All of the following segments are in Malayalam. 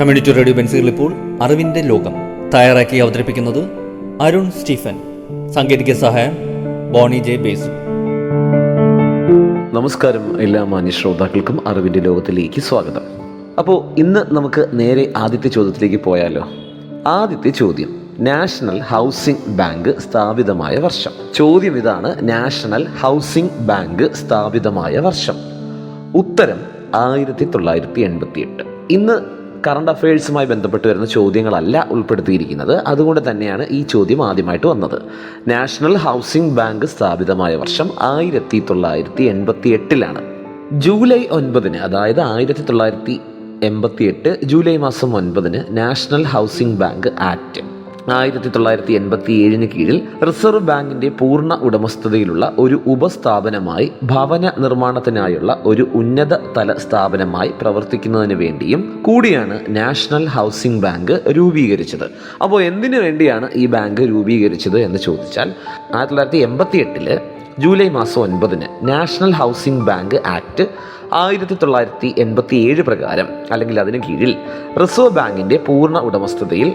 കമ്മ്യൂണിറ്റി റേഡിയോ ബെൻസുകൾ ഇപ്പോൾ അറിവിന്റെ ലോകം തയ്യാറാക്കി അവതരിപ്പിക്കുന്നത് അരുൺ സ്റ്റീഫൻ. സാങ്കേതിക സഹായം ബോണി ജെ ബേസു. നമസ്കാരം എല്ലാ മാന്യ ശ്രോതാക്കൾക്കും അറിവിന്റെ ലോകത്തിലേക്ക് സ്വാഗതം. അപ്പോൾ ഇന്ന് നമുക്ക് നേരെ ആദ്യത്തെ ചോദ്യത്തിലേക്ക് പോയാലോ? ആദ്യത്തെ ചോദ്യം നാഷണൽ ഹൗസിംഗ് ബാങ്ക് സ്ഥാപിതമായ വർഷം. ചോദ്യം ഇതാണ് നാഷണൽ ഹൗസിംഗ് ബാങ്ക് സ്ഥാപിതമായ വർഷം. ഉത്തരം ആയിരത്തി തൊള്ളായിരത്തി എൺപത്തി എട്ട് ഇന്ന് കറണ്ട് അഫയേഴ്സുമായി ബന്ധപ്പെട്ട് വരുന്ന ചോദ്യങ്ങളല്ല ഉൾപ്പെടുത്തിയിരിക്കുന്നത്. അതുകൊണ്ട് തന്നെയാണ് ഈ ചോദ്യം ആദ്യമായിട്ട് വന്നത്. നാഷണൽ ഹൗസിംഗ് ബാങ്ക് സ്ഥാപിതമായ വർഷം ആയിരത്തി തൊള്ളായിരത്തി എൺപത്തി എട്ടിലാണ് ജൂലൈ ഒൻപതിന് അതായത് ആയിരത്തി തൊള്ളായിരത്തി എൺപത്തി എട്ട് ജൂലൈ മാസം ഒൻപതിന് നാഷണൽ ഹൗസിംഗ് ബാങ്ക് ആക്ട് ആയിരത്തി തൊള്ളായിരത്തി എൺപത്തി ഏഴിന് കീഴിൽ റിസർവ് ബാങ്കിന്റെ പൂർണ ഉടമസ്ഥതയിലുള്ള ഒരു ഉപസ്ഥാപനമായി ഭവന നിർമ്മാണത്തിനായുള്ള ഒരു ഉന്നത തല സ്ഥാപനമായി പ്രവർത്തിക്കുന്നതിന് വേണ്ടിയും കൂടിയാണ് നാഷണൽ ഹൗസിംഗ് ബാങ്ക് രൂപീകരിച്ചത്. അപ്പോൾ എന്തിനു വേണ്ടിയാണ് ഈ ബാങ്ക് രൂപീകരിച്ചത് എന്ന് ചോദിച്ചാൽ ആയിരത്തി തൊള്ളായിരത്തി എൺപത്തി എട്ടിൽ ജൂലൈ മാസം ഒൻപതിന് നാഷണൽ ഹൗസിംഗ് ബാങ്ക് ആക്ട് ആയിരത്തി തൊള്ളായിരത്തി എൺപത്തി ഏഴ് പ്രകാരം അല്ലെങ്കിൽ അതിന് കീഴിൽ റിസർവ് ബാങ്കിന്റെ പൂർണ ഉടമസ്ഥതയിൽ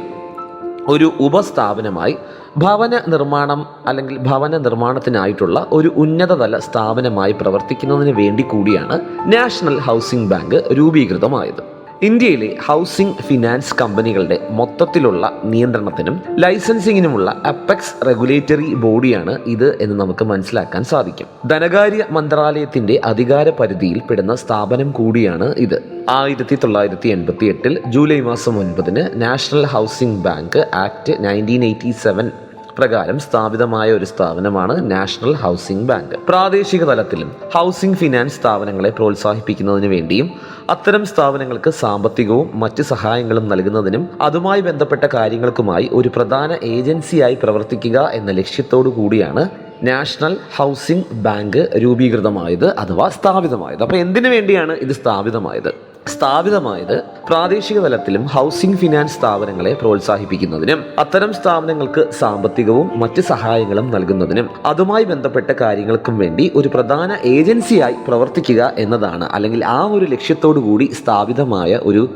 ഒരു ഉപസ്ഥാപനമായി ഭവന നിർമ്മാണം അല്ലെങ്കിൽ ഭവന നിർമ്മാണത്തിനായിട്ടുള്ള ഒരു ഉന്നതതല സ്ഥാപനമായി പ്രവർത്തിക്കുന്നതിന് വേണ്ടി കൂടിയാണ് നാഷണൽ ഹൗസിംഗ് ബാങ്ക് രൂപീകൃതമായത്. ഇന്ത്യയിലെ ഹൗസിംഗ് ഫിനാൻസ് കമ്പനികളുടെ മൊത്തത്തിലുള്ള നിയന്ത്രണത്തിനും ലൈസൻസിങ്ങിനുമുള്ള അപ്പെക്സ് റെഗുലേറ്ററി ബോഡിയാണ് ഇത് എന്ന് നമുക്ക് മനസ്സിലാക്കാൻ സാധിക്കും. ധനകാര്യ മന്ത്രാലയത്തിന്റെ അധികാര പരിധിയിൽ പെടുന്ന സ്ഥാപനം കൂടിയാണ് ഇത്. ആയിരത്തി തൊള്ളായിരത്തി എൺപത്തി എട്ടിൽ ജൂലൈ മാസം ഒൻപതിന് National Housing Bank Act nineteen eighty seven പ്രകാരം സ്ഥാപിതമായ ഒരു സ്ഥാപനമാണ് നാഷണൽ ഹൗസിംഗ് ബാങ്ക്. പ്രാദേശിക തലത്തിലും ഹൗസിംഗ് ഫിനാൻസ് സ്ഥാപനങ്ങളെ പ്രോത്സാഹിപ്പിക്കുന്നതിന് വേണ്ടിയും അത്തരം സ്ഥാപനങ്ങൾക്ക് സാമ്പത്തികവും മറ്റ് സഹായങ്ങളും നൽകുന്നതിനും അതുമായി ബന്ധപ്പെട്ട കാര്യങ്ങൾക്കുമായി ഒരു പ്രധാന ഏജൻസിയായി പ്രവർത്തിക്കുക എന്ന ലക്ഷ്യത്തോടു കൂടിയാണ് നാഷണൽ ഹൗസിംഗ് ബാങ്ക് രൂപീകൃതമായത് അഥവാ സ്ഥാപിതമായത്. അപ്പോൾ എന്തിനു വേണ്ടിയാണ് ഇത് സ്ഥാപിതമായത്? സ്ഥാപിതമായത് പ്രാദേശിക തലത്തിലും ഹൗസിംഗ് ഫിനാൻസ് സ്ഥാപനങ്ങളെ പ്രോത്സാഹിപ്പിക്കുന്നതിനും അത്തരം സ്ഥാപനങ്ങൾക്ക് സാമ്പത്തികവും മറ്റ് സഹായങ്ങളും നൽകുന്നതിനും അതുമായി ബന്ധപ്പെട്ട കാര്യങ്ങൾക്കും വേണ്ടി ഒരു പ്രധാന ഏജൻസിയായി പ്രവർത്തിക്കുക എന്നതാണ്. അല്ലെങ്കിൽ ആ ഒരു ലക്ഷ്യത്തോടു കൂടി സ്ഥാപിതമായ ഒരു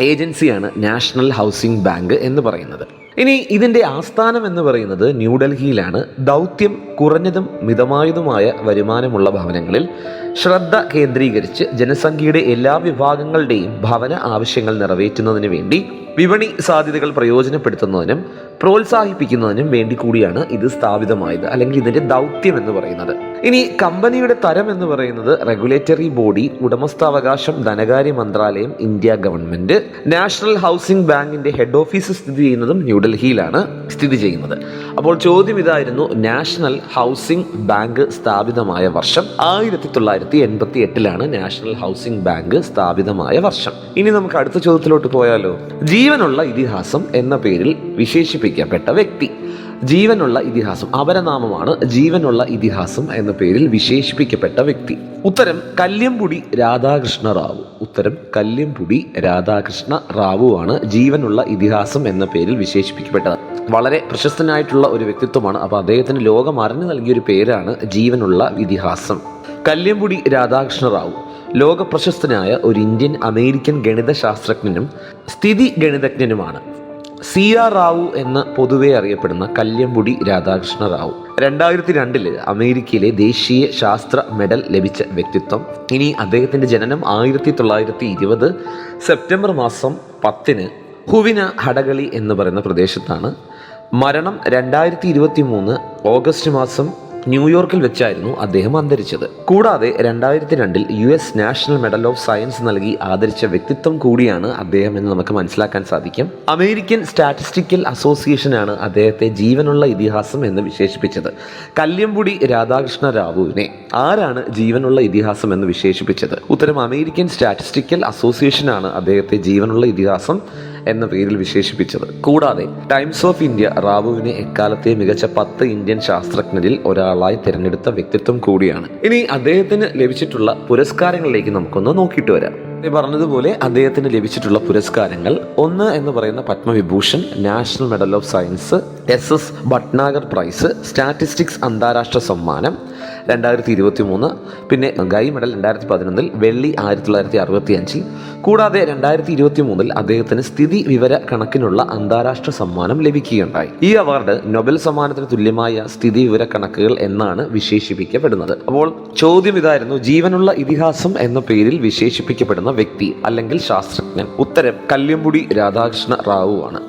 ഏജൻസിയാണ് നാഷണൽ ഹൗസിംഗ് ബാങ്ക് എന്ന് പറയുന്നത്. ഇനി ഇതിന്റെ ആസ്ഥാനം എന്ന് പറയുന്നത് ന്യൂഡൽഹിയിലാണ്. ദൗത്യം കുറഞ്ഞതും മിതമായതുമായ വരുമാനമുള്ള ഭവനങ്ങളിൽ ശ്രദ്ധ കേന്ദ്രീകരിച്ച് ജനസംഖ്യയുടെ എല്ലാ വിഭാഗങ്ങളുടെയും ഭവന ആവശ്യങ്ങൾ നിറവേറ്റുന്നതിന് വേണ്ടി വിപണി സാധ്യതകൾ പ്രയോജനപ്പെടുത്തുന്നതിനും പ്രോത്സാഹിപ്പിക്കുന്നതിനും വേണ്ടി കൂടിയാണ് ഇത് സ്ഥാപിതമായത് അല്ലെങ്കിൽ ഇതിന്റെ ദൗത്യം എന്ന് പറയുന്നത്. ഇനി കമ്പനിയുടെ തരം എന്ന് പറയുന്നത് റെഗുലേറ്ററി ബോഡി ഉടമസ്ഥാവകാശം ധനകാര്യ മന്ത്രാലയം ഇന്ത്യ ഗവൺമെന്റ് നാഷണൽ ഹൗസിംഗ് ബാങ്കിന്റെ ഹെഡ് ഓഫീസ് സ്ഥിതി ചെയ്യുന്നതും ന്യൂഡൽഹിയിലാണ് സ്ഥിതി ചെയ്യുന്നത്. അപ്പോൾ ചോദ്യം ഇതായിരുന്നു നാഷണൽ ഹൗസിംഗ് ബാങ്ക് സ്ഥാപിതമായ വർഷം. ആയിരത്തി തൊള്ളായിരത്തി എൺപത്തി എട്ടിലാണ് നാഷണൽ ഹൗസിംഗ് ബാങ്ക് സ്ഥാപിതമായ വർഷം. ഇനി നമുക്ക് അടുത്ത ചോദ്യത്തിലോട്ട് പോയാലോ? ജീവനുള്ള ഇതിഹാസം എന്ന പേരിൽ വിശേഷിപ്പിക്കപ്പെട്ട വ്യക്തി. ജീവനുള്ള ഇതിഹാസം അപരനാമമാണ് ജീവനുള്ള ഇതിഹാസം എന്ന പേരിൽ വിശേഷിപ്പിക്കപ്പെട്ട വ്യക്തി. ഉത്തരം കല്യംപുടി രാധാകൃഷ്ണ റാവു. ഉത്തരം കല്യംപുടി രാധാകൃഷ്ണ റാവു ആണ് ജീവനുള്ള ഇതിഹാസം എന്ന പേരിൽ വിശേഷിപ്പിക്കപ്പെട്ടത്. വളരെ പ്രശസ്തനായിട്ടുള്ള ഒരു വ്യക്തിത്വമാണ്. അപ്പോൾ അദ്ദേഹത്തിന് ലോകം അറിഞ്ഞു നൽകിയ ഒരു പേരാണ് ജീവനുള്ള ഇതിഹാസം. കല്യംപുടി രാധാകൃഷ്ണ റാവു. ലോക പ്രശസ്തനായ ഒരു ഇന്ത്യൻ അമേരിക്കൻ ഗണിതശാസ്ത്രജ്ഞനും സ്ഥിതി ഗണിതജ്ഞനുമാണ്. സി ആർ റാവു എന്ന് പൊതുവെ അറിയപ്പെടുന്ന കല്യംപുടി രാധാകൃഷ്ണ റാവു. രണ്ടായിരത്തി രണ്ടിൽ അമേരിക്കയിലെ ദേശീയ ശാസ്ത്ര മെഡൽ ലഭിച്ച വ്യക്തിത്വം. ഇനി അദ്ദേഹത്തിന്റെ ജനനം ആയിരത്തി തൊള്ളായിരത്തി ഇരുപത് സെപ്റ്റംബർ മാസം പത്തിന് ഹുവിന ഹടകളി എന്ന് പറയുന്ന പ്രദേശത്താണ്. മരണം രണ്ടായിരത്തി ഇരുപത്തി മൂന്ന് ഓഗസ്റ്റ് മാസം ന്യൂയോർക്കിൽ വെച്ചായിരുന്നു അദ്ദേഹം അന്തരിച്ചത്. കൂടാതെ രണ്ടായിരത്തി രണ്ടിൽ U S National Medal of Science നൽകി ആദരിച്ച വ്യക്തിത്വം കൂടിയാണ് അദ്ദേഹം എന്ന് നമുക്ക് മനസ്സിലാക്കാൻ സാധിക്കും. അമേരിക്കൻ സ്റ്റാറ്റിസ്റ്റിക്കൽ അസോസിയേഷനാണ് അദ്ദേഹത്തെ ജീവനുള്ള ഇതിഹാസം എന്ന് വിശേഷിപ്പിച്ചത്. കല്യമ്പുടി രാധാകൃഷ്ണ റാവുവിനെ ആരാണ് ജീവനുള്ള ഇതിഹാസം എന്ന് വിശേഷിപ്പിച്ചത്? ഉത്തരം അമേരിക്കൻ സ്റ്റാറ്റിസ്റ്റിക്കൽ അസോസിയേഷനാണ് അദ്ദേഹത്തെ ജീവനുള്ള ഇതിഹാസം. എന്ന പേരിൽ വിശേഷിപ്പിച്ചത്. കൂടാതെ ടൈംസ് ഓഫ് ഇന്ത്യ റാവുവിനെ എക്കാലത്തെ മികച്ച പത്ത് ഇന്ത്യൻ ശാസ്ത്രജ്ഞരിൽ ഒരാളായി തിരഞ്ഞെടുത്ത വ്യക്തിത്വം കൂടിയാണ്. ഇനി അദ്ദേഹത്തിന് ലഭിച്ചിട്ടുള്ള പുരസ്കാരങ്ങളിലേക്ക് നമുക്കൊന്ന് നോക്കിയിട്ട് വരാം. പറഞ്ഞതുപോലെ അദ്ദേഹത്തിന് ലഭിച്ചിട്ടുള്ള പുരസ്കാരങ്ങൾ ഒന്ന് എന്ന് പറയുന്ന Padma Vibhushan national medal of science S S Bhatnagar prize statistics അന്താരാഷ്ട്ര സമ്മാനം രണ്ടായിരത്തി ഇരുപത്തി മൂന്ന് പിന്നെ ഗൈ മെഡൽ രണ്ടായിരത്തി പതിനൊന്നിൽ വെള്ളി ആയിരത്തി തൊള്ളായിരത്തി അറുപത്തി അഞ്ചിൽ കൂടാതെ രണ്ടായിരത്തി ഇരുപത്തി മൂന്നിൽ അദ്ദേഹത്തിന് സ്ഥിതി വിവര കണക്കിനുള്ള അന്താരാഷ്ട്ര സമ്മാനം ലഭിക്കുകയുണ്ടായി. ഈ അവാർഡ് നൊബൽ സമ്മാനത്തിന് തുല്യമായ സ്ഥിതി വിവര കണക്കുകൾ എന്നാണ് വിശേഷിപ്പിക്കപ്പെടുന്നത്. അപ്പോൾ ചോദ്യം ഇതായിരുന്നു ജീവനുള്ള ഇതിഹാസം എന്ന പേരിൽ വിശേഷിപ്പിക്കപ്പെടുന്ന വ്യക്തി അല്ലെങ്കിൽ ശാസ്ത്രജ്ഞൻ ഉത്തരം കല്യമ്പുടി രാധാകൃഷ്ണ റാവു ആണ്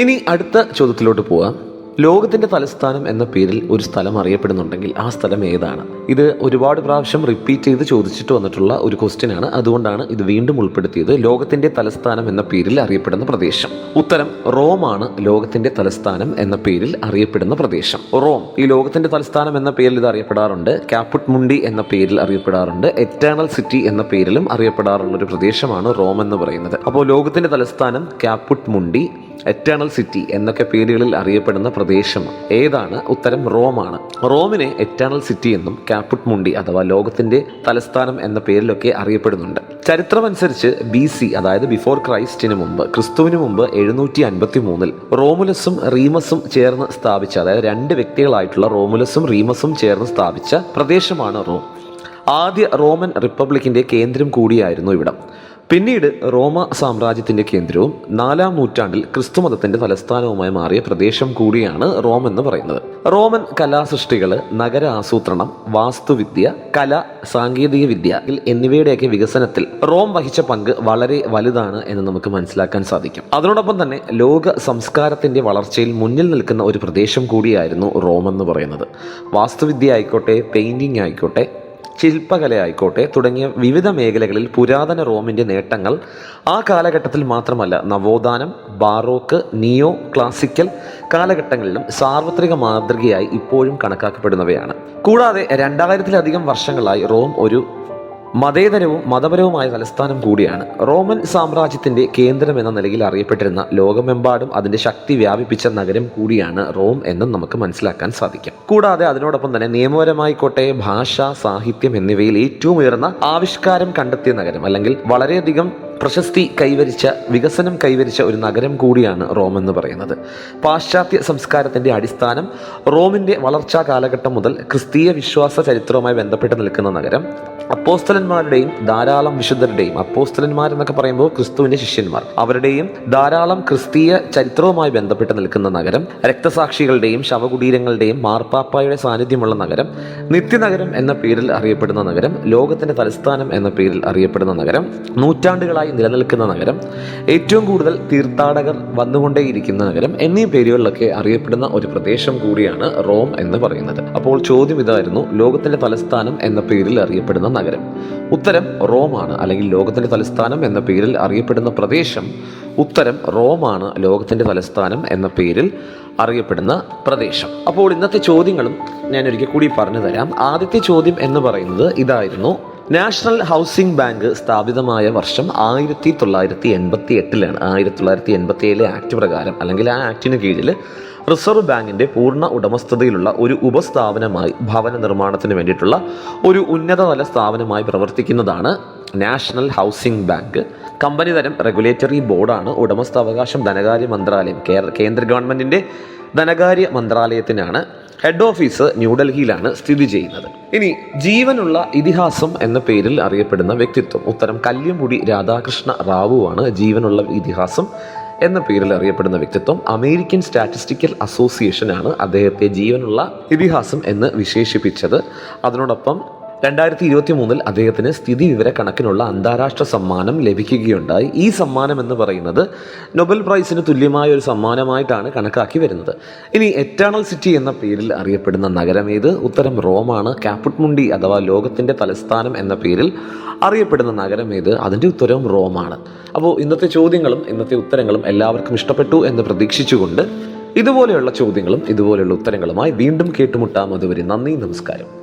ഇനി അടുത്ത ചോദ്യത്തിലോട്ട് പോവാം. ലോകത്തിന്റെ തലസ്ഥാനം എന്ന പേരിൽ ഒരു സ്ഥലം അറിയപ്പെടുന്നുണ്ടെങ്കിൽ ആ സ്ഥലം ഏതാണ്? ഇത് ഒരുപാട് പ്രാവശ്യം റിപ്പീറ്റ് ചെയ്ത് ചോദിച്ചിട്ട് വന്നിട്ടുള്ള ഒരു ക്വസ്റ്റ്യൻ ആണ്. അതുകൊണ്ടാണ് ഇത് വീണ്ടും ഉൾപ്പെടുത്തിയത്. ലോകത്തിന്റെ തലസ്ഥാനം എന്ന പേരിൽ അറിയപ്പെടുന്ന പ്രദേശം. ഉത്തരം റോം ആണ് ലോകത്തിന്റെ തലസ്ഥാനം എന്ന പേരിൽ അറിയപ്പെടുന്ന പ്രദേശം. റോം. ഈ ലോകത്തിന്റെ തലസ്ഥാനം എന്ന പേരിൽ ഇത് അറിയപ്പെടാറുണ്ട്. കാപ്പുട്ട് മുണ്ടി എന്ന പേരിൽ അറിയപ്പെടാറുണ്ട്. എറ്റേണൽ സിറ്റി എന്ന പേരിലും അറിയപ്പെടാറുള്ള ഒരു പ്രദേശമാണ് റോം എന്ന് പറയുന്നത്. അപ്പോൾ ലോകത്തിന്റെ തലസ്ഥാനം കാപ്പുട്ട് മുണ്ടി എറ്റേണൽ സിറ്റി എന്നൊക്കെ പേരുകളിൽ അറിയപ്പെടുന്ന പ്രദേശം. ഏതാണ്? ഉത്തരം റോമാണ്. റോമിനെ എറ്റേണൽ സിറ്റി എന്നും കാപ്പുട്ട് മുണ്ടി അഥവാ ലോകത്തിന്റെ തലസ്ഥാനം എന്ന പേരിലൊക്കെ അറിയപ്പെടുന്നുണ്ട്. ചരിത്രമനുസരിച്ച് ബി സി അതായത് ബിഫോർ ക്രൈസ്റ്റിന് മുമ്പ് ക്രിസ്തുവിന് മുമ്പ് എഴുന്നൂറ്റി അൻപത്തി മൂന്നിൽ റോമുലസും റീമസും ചേർന്ന് സ്ഥാപിച്ച അതായത് രണ്ട് വ്യക്തികളായിട്ടുള്ള റോമുലസും റീമസും ചേർന്ന് സ്ഥാപിച്ച പ്രദേശമാണ് റോം. ആദ്യ റോമൻ റിപ്പബ്ലിക്കിന്റെ കേന്ദ്രം കൂടിയായിരുന്നു ഇവിടം. പിന്നീട് റോമ സാമ്രാജ്യത്തിന്റെ കേന്ദ്രവും നാലാം നൂറ്റാണ്ടിൽ ക്രിസ്തുമതത്തിന്റെ തലസ്ഥാനവുമായി മാറിയ പ്രദേശം കൂടിയാണ് റോം എന്ന് പറയുന്നത്. റോമൻ കലാസൃഷ്ടികൾ നഗര ആസൂത്രണം വാസ്തുവിദ്യ കല സാങ്കേതിക വിദ്യ എന്നിവയുടെയൊക്കെ വികസനത്തിൽ റോം വഹിച്ച പങ്ക് വളരെ വലുതാണ് എന്ന് നമുക്ക് മനസ്സിലാക്കാൻ സാധിക്കും. അതിനോടൊപ്പം തന്നെ ലോക സംസ്കാരത്തിന്റെ വളർച്ചയിൽ മുന്നിൽ നിൽക്കുന്ന ഒരു പ്രദേശം കൂടിയായിരുന്നു റോം എന്ന് പറയുന്നത്. വാസ്തുവിദ്യ ആയിക്കോട്ടെ പെയിന്റിംഗ് ആയിക്കോട്ടെ ശില്പകലയായിക്കോട്ടെ തുടങ്ങിയ വിവിധ മേഖലകളിൽ പുരാതന റോമിന്റെ നേട്ടങ്ങൾ ആ കാലഘട്ടത്തിൽ മാത്രമല്ല നവോത്ഥാനം ബാറോക്ക് നിയോ ക്ലാസിക്കൽ കാലഘട്ടങ്ങളിലും സാർവത്രിക മാതൃകയായി ഇപ്പോഴും കണക്കാക്കപ്പെടുന്നവയാണ്. കൂടാതെ രണ്ടായിരത്തിലധികം വർഷങ്ങളായി റോം ഒരു മതേതരവും മതപരവുമായ തലസ്ഥാനം കൂടിയാണ്. റോമൻ സാമ്രാജ്യത്തിന്റെ കേന്ദ്രം എന്ന നിലയിൽ അറിയപ്പെട്ടിരുന്ന ലോകമെമ്പാടും അതിന്റെ ശക്തി വ്യാപിപ്പിച്ച നഗരം കൂടിയാണ് റോം എന്നും നമുക്ക് മനസ്സിലാക്കാൻ സാധിക്കും. കൂടാതെ അതിനോടൊപ്പം തന്നെ നിയമപരമായിക്കോട്ടെ ഭാഷ സാഹിത്യം എന്നിവയിൽ ഏറ്റവും ഉയർന്ന ആവിഷ്കാരം കണ്ടെത്തിയ നഗരം അല്ലെങ്കിൽ വളരെയധികം പ്രശസ്തി കൈവരിച്ച വികസനം കൈവരിച്ച ഒരു നഗരം കൂടിയാണ് റോം എന്ന് പറയുന്നത്. പാശ്ചാത്യ സംസ്കാരത്തിന്റെ അടിസ്ഥാനം റോമിന്റെ വളർച്ചാ കാലഘട്ടം മുതൽ ക്രിസ്തീയ വിശ്വാസ ചരിത്രവുമായി ബന്ധപ്പെട്ട് നിൽക്കുന്ന നഗരം അപ്പോസ്തലന്മാരുടെയും ധാരാളം വിശുദ്ധരുടെയും അപ്പോസ്തലന്മാർ എന്നൊക്കെ പറയുമ്പോൾ ക്രിസ്തുവിന്റെ ശിഷ്യന്മാർ. അവരുടെയും ധാരാളം ക്രിസ്തീയ ചരിത്രവുമായി ബന്ധപ്പെട്ട് നിൽക്കുന്ന നഗരം രക്തസാക്ഷികളുടെയും ശവകുടീരങ്ങളുടെയും മാർപ്പാപ്പായുടെ സാന്നിധ്യമുള്ള നഗരം നിത്യനഗരം എന്ന പേരിൽ അറിയപ്പെടുന്ന നഗരം ലോകത്തിന്റെ തലസ്ഥാനം എന്ന പേരിൽ അറിയപ്പെടുന്ന നഗരം നൂറ്റാണ്ടുകളായി നിലനിൽക്കുന്ന നഗരം ഏറ്റവും കൂടുതൽ തീർത്ഥാടകർ വന്നുകൊണ്ടേയിരിക്കുന്ന നഗരം എന്നീ പേരുകളിലൊക്കെ അറിയപ്പെടുന്ന ഒരു പ്രദേശം കൂടിയാണ് റോം എന്ന് പറയുന്നത്. അപ്പോൾ ചോദ്യം ഇതായിരുന്നു ലോകത്തിന്റെ തലസ്ഥാനം എന്ന പേരിൽ അറിയപ്പെടുന്ന നഗരം. ഉത്തരം റോമാണ് അല്ലെങ്കിൽ ലോകത്തിന്റെ തലസ്ഥാനം എന്ന പേരിൽ അറിയപ്പെടുന്ന പ്രദേശം. ഉത്തരം റോമാണ് ലോകത്തിന്റെ തലസ്ഥാനം എന്ന പേരിൽ അറിയപ്പെടുന്ന പ്രദേശം. അപ്പോൾ ഇന്നത്തെ ചോദ്യങ്ങളും ഞാൻ ഒരിക്കൽ കൂടി പറഞ്ഞു തരാം ആദ്യത്തെ ചോദ്യം എന്ന് പറയുന്നത് ഇതായിരുന്നു. നാഷണൽ ഹൗസിംഗ് ബാങ്ക് സ്ഥാപിതമായ വർഷം ആയിരത്തി തൊള്ളായിരത്തി എൺപത്തി എട്ടിലാണ് ആയിരത്തി തൊള്ളായിരത്തി എൺപത്തി ഏഴിലെ ആക്ട് പ്രകാരം അല്ലെങ്കിൽ ആ ആക്ടിന് കീഴിൽ റിസർവ് ബാങ്കിന്റെ പൂർണ ഉടമസ്ഥതയിലുള്ള ഒരു ഉപസ്ഥാപനമായി ഭവന നിർമ്മാണത്തിന് വേണ്ടിയിട്ടുള്ള ഒരു ഉന്നതതല സ്ഥാപനമായി പ്രവർത്തിക്കുന്നതാണ് നാഷണൽ ഹൗസിംഗ് ബാങ്ക്. കമ്പനി തരം റെഗുലേറ്ററി ബോർഡാണ് ഉടമസ്ഥാവകാശം ധനകാര്യ മന്ത്രാലയം. കേന്ദ്ര ഗവൺമെന്റിന്റെ ധനകാര്യ മന്ത്രാലയത്തിനാണ് ഹെഡ് ഓഫീസ് ന്യൂഡൽഹിയിലാണ് സ്ഥിതി ചെയ്യുന്നത്. ഇനി ജീവനുള്ള ഇതിഹാസം എന്ന പേരിൽ അറിയപ്പെടുന്ന വ്യക്തിത്വം. ഉത്തരം കല്യമുടി രാധാകൃഷ്ണ റാവുവാണ് ജീവനുള്ള ഇതിഹാസം എന്ന പേരിൽ അറിയപ്പെടുന്ന വ്യക്തിത്വം. അമേരിക്കൻ സ്റ്റാറ്റിസ്റ്റിക്കൽ അസോസിയേഷനാണ് അദ്ദേഹത്തെ ജീവനുള്ള ഇതിഹാസം എന്ന് വിശേഷിപ്പിച്ചത്. അതിനോടൊപ്പം രണ്ടായിരത്തി ഇരുപത്തി മൂന്നിൽ അദ്ദേഹത്തിന് സ്ഥിതി വിവര കണക്കിനുള്ള അന്താരാഷ്ട്ര സമ്മാനം ലഭിക്കുകയുണ്ടായി. ഈ സമ്മാനം എന്ന് പറയുന്നത് നൊബൽ പ്രൈസിന് തുല്യമായ ഒരു സമ്മാനമായിട്ടാണ് കണക്കാക്കി വരുന്നത്. ഇനി എറ്റേണൽ സിറ്റി എന്ന പേരിൽ അറിയപ്പെടുന്ന നഗരം ഏത്? ഉത്തരം റോമാണ്. കാപ്പുട്മുണ്ടി അഥവാ ലോകത്തിന്റെ തലസ്ഥാനം എന്ന പേരിൽ അറിയപ്പെടുന്ന നഗരം ഏത്? അതിന്റെ ഉത്തരവും റോമാണ്. അപ്പോൾ ഇന്നത്തെ ചോദ്യങ്ങളും ഇന്നത്തെ ഉത്തരങ്ങളും എല്ലാവർക്കും ഇഷ്ടപ്പെട്ടു എന്ന് പ്രതീക്ഷിച്ചുകൊണ്ട് ഇതുപോലെയുള്ള ചോദ്യങ്ങളും ഇതുപോലെയുള്ള ഉത്തരങ്ങളുമായി വീണ്ടും കേട്ടുമുട്ടാം അതുവരെ നന്ദി നമസ്കാരം.